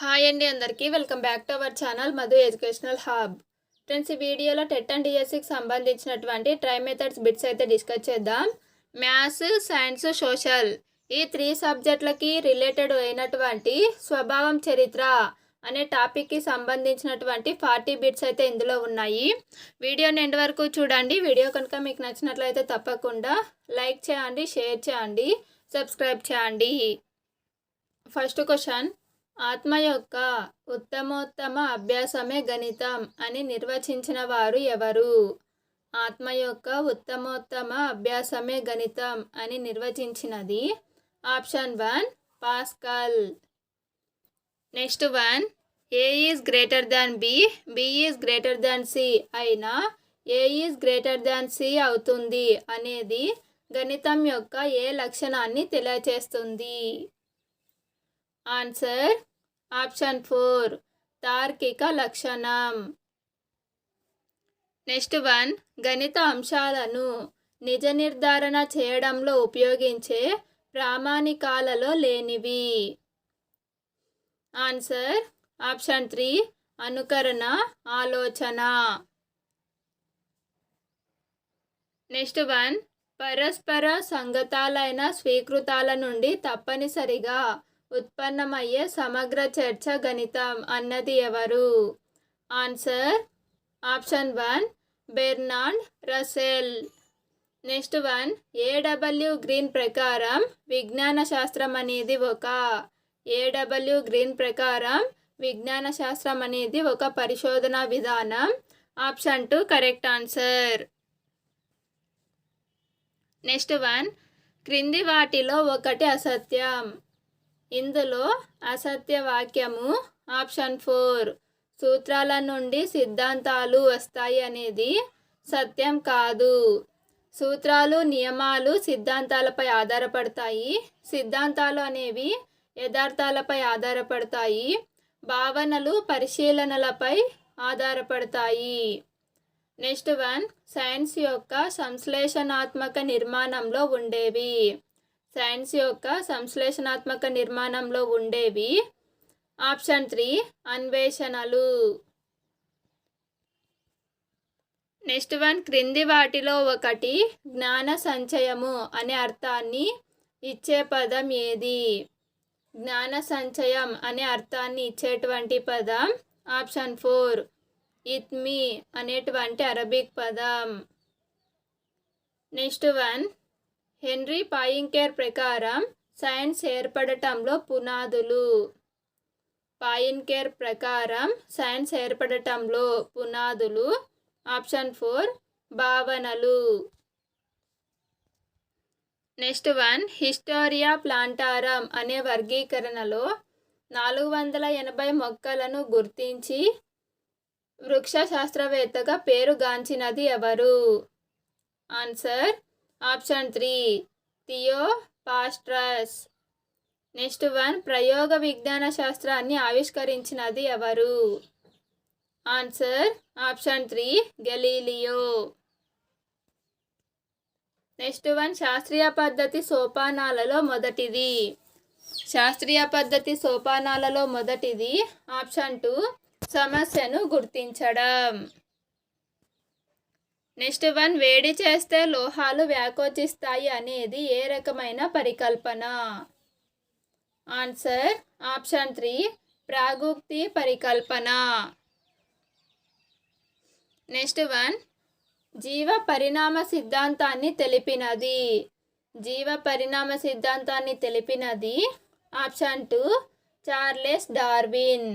Hi అండి అందరికీ. Welcome back to our channel Madhu educational hub. Friends ఈ వీడియోలో టెట్ అండ్ డిఎస్సికి సంబంధించినటువంటి ట్రై మెథడ్స్ బిట్స్ అయితే డిస్కస్ చేద్దాం. మ్యాథ్స్ సైన్స్ సోషల్ ఈ త్రీ సబ్జెక్టులకి రిలేటెడ్ అయినటువంటి స్వభావం చరిత్ర అనే టాపిక్కి సంబంధించినటువంటి ఫార్టీ బిట్స్ అయితే ఇందులో ఉన్నాయి. వీడియోని ఎండ్ వరకు చూడండి. వీడియో కనుక మీకు నచ్చినట్లయితే తప్పకుండా లైక్ చేయండి షేర్ చేయండి సబ్స్క్రైబ్ చేయండి. First question. ఆత్మ యొక్క ఉత్తమోత్తమ అభ్యాసమే గణితం అని నిర్వచించిన వారు ఎవరు? ఆత్మ యొక్క ఉత్తమోత్తమ అభ్యాసమే గణితం అని నిర్వచించినది option one Pascal. Next one A is greater than B? B is greater than C అయినా A is greater than C అవుతుంది అనేది గణితం యొక్క ఏ లక్షణాన్ని తెలియచేస్తుంది? ఆన్సర్ ఆప్షన్ ఫోర్ తార్కిక లక్షణం. నెక్స్ట్ వన్ గణిత అంశాలను నిజ నిర్ధారణ చేయడంలో ఉపయోగించే ప్రామాణికాలలో లేనివి. ఆన్సర్ ఆప్షన్ త్రీ అనుకరణ ఆలోచన. నెక్స్ట్ వన్ పరస్పర సంగతాలైన స్వీకృతాల నుండి తప్పనిసరిగా ఉత్పన్నమయ్యే సమగ్ర చర్చ గణితం అన్నది ఎవరు? Answer option one Bertrand Russell next one A W Green ప్రకారం విజ్ఞాన శాస్త్రం అనేది ఒక ఏడబ్ల్యూ గ్రీన్ ప్రకారం విజ్ఞాన శాస్త్రం అనేది ఒక పరిశోధన విధానం? Option two correct answer. Next one క్రింది వాటిలో ఒకటి అసత్యం. ఇందులో అసత్య వాక్యము ఆప్షన్ ఫోర్ సూత్రాల నుండి సిద్ధాంతాలు వస్తాయి అనేది సత్యం కాదు. సూత్రాలు నియమాలు సిద్ధాంతాలపై ఆధారపడతాయి. సిద్ధాంతాలు అనేవి యథార్థాలపై ఆధారపడతాయి. భావనలు పరిశీలనలపై ఆధారపడతాయి. నెక్స్ట్ వన్ సైన్స్ యొక్క సంశ్లేషణాత్మక నిర్మాణంలో ఉండేవి. సైన్స్ యొక్క సంశ్లేషణాత్మక నిర్మాణంలో ఉండేవి. ఆప్షన్ త్రీ అన్వేషణలు. నెక్స్ట్ వన్ క్రింది వాటిలో ఒకటి జ్ఞాన సంచయము అనే అర్థాన్ని ఇచ్చే పదం ఏది? జ్ఞాన సంచయం అనే అర్థాన్ని ఇచ్చేటువంటి పదం ఆప్షన్ ఫోర్ ఇత్మి అనేటువంటి అరబిక్ పదం. నెక్స్ట్ వన్ హెన్రీ పాయింకేర్ ప్రకారం సైన్స్ ఏర్పడటంలో పునాదులు. పాయిన్కేర్ ప్రకారం సైన్స్ ఏర్పడటంలో పునాదులు. ఆప్షన్ ఫోర్ భావనలు. నెక్స్ట్ వన్ హిస్టోరియా ప్లాంటారం అనే వర్గీకరణలో నాలుగు వందల ఎనభై మొక్కలను గుర్తించి వృక్ష శాస్త్రవేత్తగా పేరుగాంచినది ఎవరు? Answer option three Theophrastus. Next one ప్రయోగ విజ్ఞాన శాస్త్రాన్ని ఆవిష్కరించినది ఎవరు? Answer option three Galileo. Next one శాస్త్రీయ పద్ధతి సోపానాలలో మొదటిది. శాస్త్రీయ పద్ధతి సోపానాలలో మొదటిది ఆప్షన్ టూ సమస్యను గుర్తించడం. నెక్స్ట్ వన్ వేడి చేస్తే లోహాలు వ్యాకోచిస్తాయి అనేది ఏ రకమైన పరికల్పన? ఆన్సర్ ఆప్షన్ త్రీ ప్రాగుక్తి పరికల్పన. నెక్స్ట్ వన్ జీవ పరిణామ సిద్ధాంతాన్ని తెలిపినది. జీవ పరిణామ సిద్ధాంతాన్ని తెలిపినది option two Charles Darwin.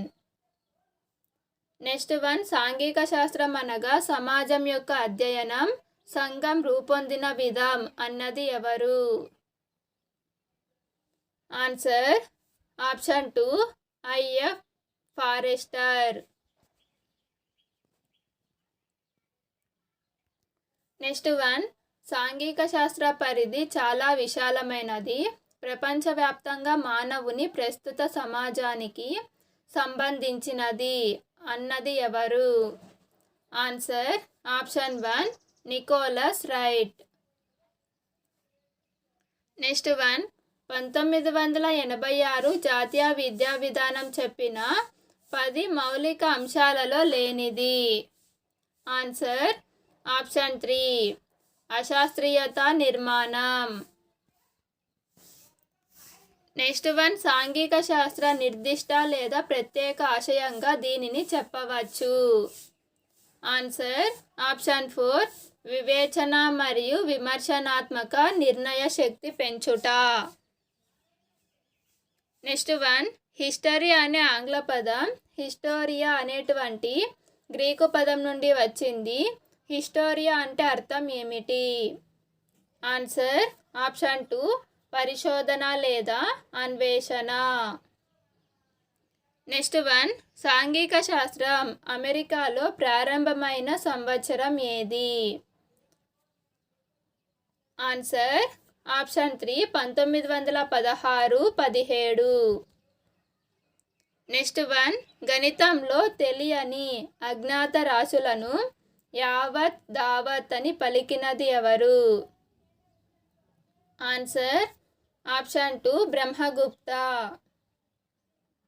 Next one సాంఘిక శాస్త్రం అనగా సమాజం యొక్క అధ్యయనం సంఘం రూపొందిన విధం అన్నది ఎవరు? Answer option two I F Forrester. Next one సాంఘిక శాస్త్ర పరిధి చాలా విశాలమైనది. ప్రపంచవ్యాప్తంగా మానవుని ప్రస్తుత సమాజానికి సంబంధించినది. అన్నది ఎవరు? Answer option one Nicholas Wright next one పంతొమ్మిది వందల ఎనభై ఆరు జాతీయ విద్యా విధానం చెప్పిన పది మౌలిక అంశాలలో లేనిది. ఆన్సర్ ఆప్షన్ త్రీ అశాస్త్రీయత నిర్మాణం. నెక్స్ట్ వన్ సాంఘిక శాస్త్ర నిర్దిష్ట లేదా ప్రత్యేక ఆశయంగా దీనిని చెప్పవచ్చు. ఆన్సర్ ఆప్షన్ ఫోర్ వివేచన మరియు విమర్శనాత్మక నిర్ణయ శక్తి పెంచుట. నెక్స్ట్ వన్ హిస్టరీ అనే ఆంగ్ల పదం హిస్టోరియా అనేటువంటి గ్రీకు పదం నుండి వచ్చింది. హిస్టోరియా అంటే అర్థం ఏమిటి? ఆన్సర్ ఆప్షన్ టూ పరిశోధన లేదా అన్వేషణ? నెక్స్ట్ వన్ సాంఘిక శాస్త్రం. అమెరికాలో ప్రారంభమైన సంవత్సరం ఏది? ఆన్సర్ ఆప్షన్ త్రీ పంతొమ్మిది వందల పదహారు పదిహేడు. నెక్స్ట్ వన్ గణితంలో తెలియని అజ్ఞాత రాశులను యావత్ దావత్ అని పలికినది ఎవరు? Answer option two Brahmagupta.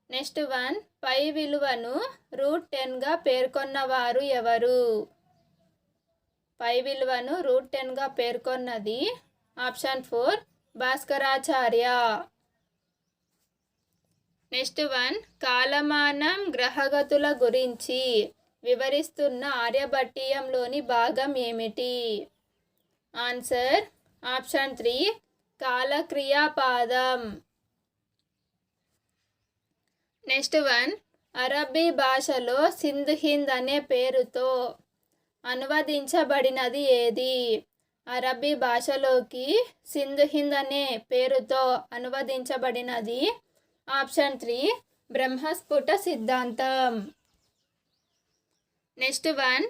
Next one pi విలువను రూట్ టెన్గా పేర్కొన్నవారు ఎవరు? పై విలువను రూట్ టెన్గా పేర్కొన్నది option four Bhaskaracharya. Next one కాలమానం గ్రహగతుల గురించి వివరిస్తున్న ఆర్యభట్టీయంలోని భాగం ఏమిటి? Answer option three Kalakriyapada. Next one అరబీ భాషలో సింధ్ హింద్ అనే పేరుతో అనువదించబడినది ఏది? అరబీ భాషలోకి సింధ్ హింద్ అనే పేరుతో అనువదించబడినది ఆప్షన్ త్రీ బ్రహ్మస్ఫుట సిద్ధాంతం. నెక్స్ట్ వన్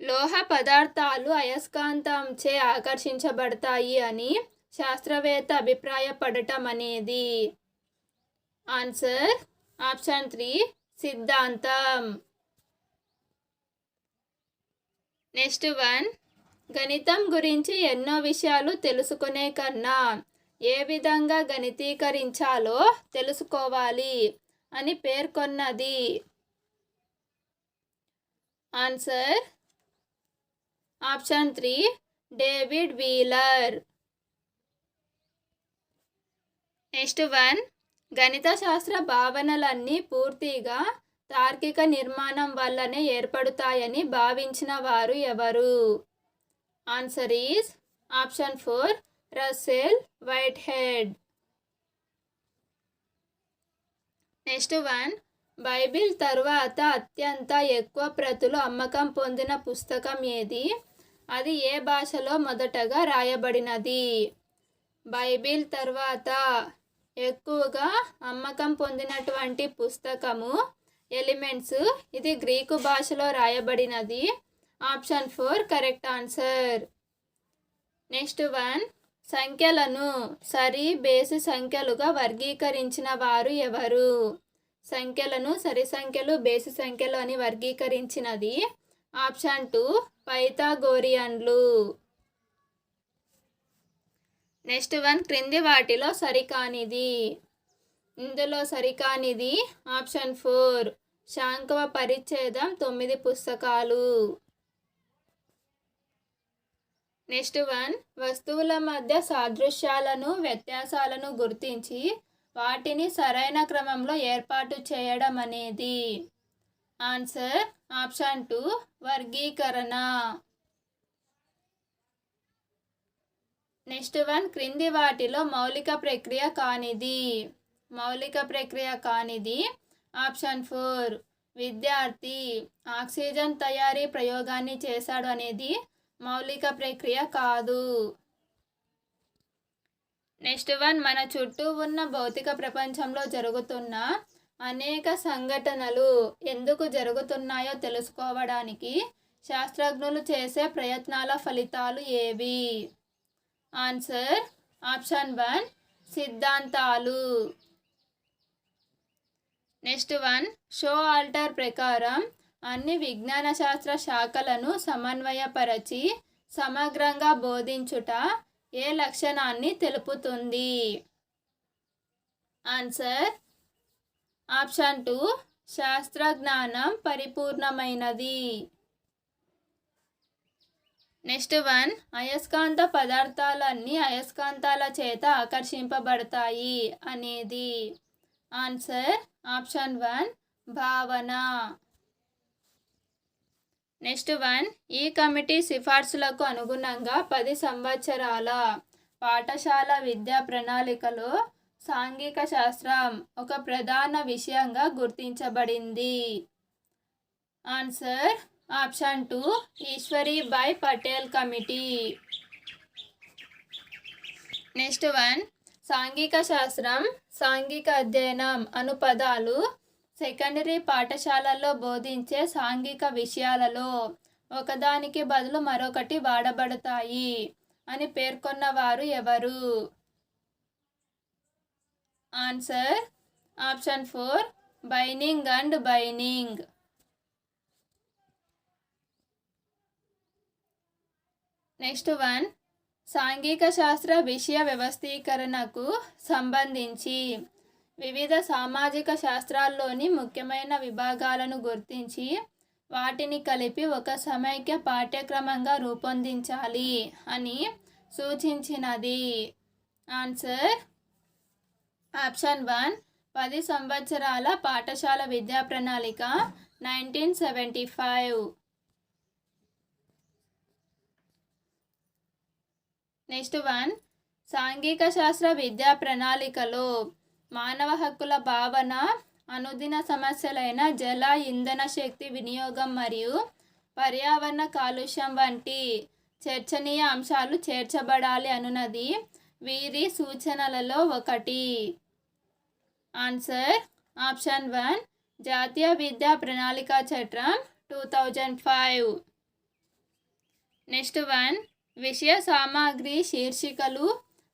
లోహ పదార్థాలు అయస్కాంతంచే ఆకర్షించబడతాయి అని శాస్త్రవేత్త అభిప్రాయపడటం అనేది ఆన్సర్ ఆప్షన్ త్రీ సిద్ధాంతం. నెక్స్ట్ వన్ గణితం గురించి ఎన్నో విషయాలు తెలుసుకునే కన్నా ఏ విధంగా గణితీకరించాలో తెలుసుకోవాలి అని పేర్కొన్నది. Answer option three David Wheeler. Next one గణిత శాస్త్ర భావనలన్నీ పూర్తిగా తార్కిక నిర్మాణం వల్లనే ఏర్పడుతాయని భావించిన వారు ఎవరు? Answer is option four Russell Whitehead next one Bible తరువాత అత్యంత ఎక్కువ ప్రతులు అమ్మకం పొందిన పుస్తకం ఏది? అది ఏ భాషలో మొదటగా రాయబడినది? బైబిల్ తర్వాత ఎక్కువగా అమ్మకం పొందినటువంటి పుస్తకము ఎలిమెంట్స్ ఇది గ్రీకు భాషలో రాయబడినది. Option four correct answer next one సంఖ్యలను సరి బేసి సంఖ్యలుగా వర్గీకరించిన వారు ఎవరు? సంఖ్యలను సరి సంఖ్యలు బేసి సంఖ్యలు అని వర్గీకరించినది. ఆప్షన్ టూ పైథాగోరియన్లు. నెక్స్ట్ వన్ క్రింది వాటిలో సరికానిది. ఇందులో సరికానిది ఆప్షన్ ఫోర్. శాంకవ పరిచ్ఛేదం తొమ్మిది పుస్తకాలు. నెక్స్ట్ వన్ వస్తువుల మధ్య సాదృశ్యాలను వ్యత్యాసాలను గుర్తించి వాటిని సరైన క్రమంలో ఏర్పాటు చేయడం అనేది. ఆన్సర్ ఆప్షన్ టూ వర్గీకరణ. నెక్స్ట్ వన్ క్రింది వాటిలో మౌలిక ప్రక్రియ కానిది. మౌలిక ప్రక్రియ కానిది. ఆప్షన్ ఫోర్ విద్యార్థి ఆక్సిజన్ తయారీ ప్రయోగాన్ని చేశాడు అనేది మౌలిక ప్రక్రియ కాదు. నెక్స్ట్ వన్ మన చుట్టూ ఉన్న భౌతిక ప్రపంచంలో జరుగుతున్న అనేక సంఘటనలు ఎందుకు జరుగుతున్నాయో తెలుసుకోవడానికి శాస్త్రజ్ఞులు చేసే ప్రయత్నాల ఫలితాలు ఏవి? ఆన్సర్ ఆప్షన్ వన్ సిద్ధాంతాలు నెక్స్ట్ వన్ షో ఆల్టర్ ప్రకారం అన్ని విజ్ఞాన శాస్త్ర శాఖలను సమన్వయపరచి సమగ్రంగా బోధించుట ఏ లక్షణాన్ని తెలుపుతుంది? ఆన్సర్ ఆప్షన్ టూ శాస్త్రజ్ఞానం పరిపూర్ణమైనది. నెక్స్ట్ వన్ అయస్కాంత పదార్థాలన్నీ అయస్కాంతాల చేత ఆకర్షింపబడతాయి అనేది. ఆన్సర్ ఆప్షన్ వన్ భావన. నెక్స్ట్ వన్ ఈ కమిటీ సిఫార్సులకు అనుగుణంగా పది సంవత్సరాల పాఠశాల విద్యా ప్రణాళికలో సాంఘిక శాస్త్రం ఒక ప్రధాన విషయంగా గుర్తించబడింది. Answer option two Ishwaribhai Patel committee. Next one సాంఘిక శాస్త్రం సాంఘిక అధ్యయనం అను పదాలు సెకండరీ పాఠశాలల్లో బోధించే సాంఘిక విషయాలలో ఒకదానికి బదులు మరొకటి వాడబడతాయి అని పేర్కొన్న వారు ఎవరు? Answer option four Binning and Binning. Next one. సాంఘిక శాస్త్ర విషయ వ్యవస్థీకరణకు సంబంధించి వివిధ సామాజిక శాస్త్రాల్లోని ముఖ్యమైన విభాగాలను గుర్తించి వాటిని కలిపి ఒక సమైక్య పాఠ్యక్రమంగా రూపొందించాలి అని సూచించినది. ఆన్సర్. Option one. పది సంవత్సరాల పాఠశాల విద్యా ప్రణాళిక nineteen seventy five. Next one. సాంఘిక శాస్త్ర విద్యా ప్రణాళికలో మానవ హక్కుల భావన అనుదిన సమస్యలైన జల ఇంధన శక్తి వినియోగం మరియు పర్యావరణ కాలుష్యం వంటి చర్చనీయ అంశాలు చేర్చబడాలి అనున్నది వీరి సూచనలలో ఒకటి. Answer option one. జాతీయ విద్యా ప్రణాళిక చట్టం two thousand five. Next one. విషయ సామాగ్రి శీర్షికలు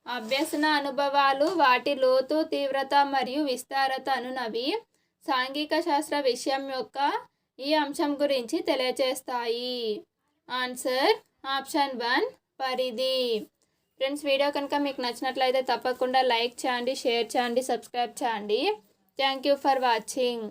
అభ్యసన అనుభవాలు వాటి లోతు తీవ్రత మరియు విస్తారత అనునవి సాంఘిక శాస్త్ర విషయం యొక్క ఈ అంశం గురించి తెలియచేస్తాయి. ఆన్సర్ ఆప్షన్ వన్ పరిధి. ఫ్రెండ్స్ వీడియో కనుక మీకు నచ్చినట్లయితే తప్పకుండా లైక్ చేయండి షేర్ చేయండి సబ్స్క్రైబ్ చేయండి. Thank you for watching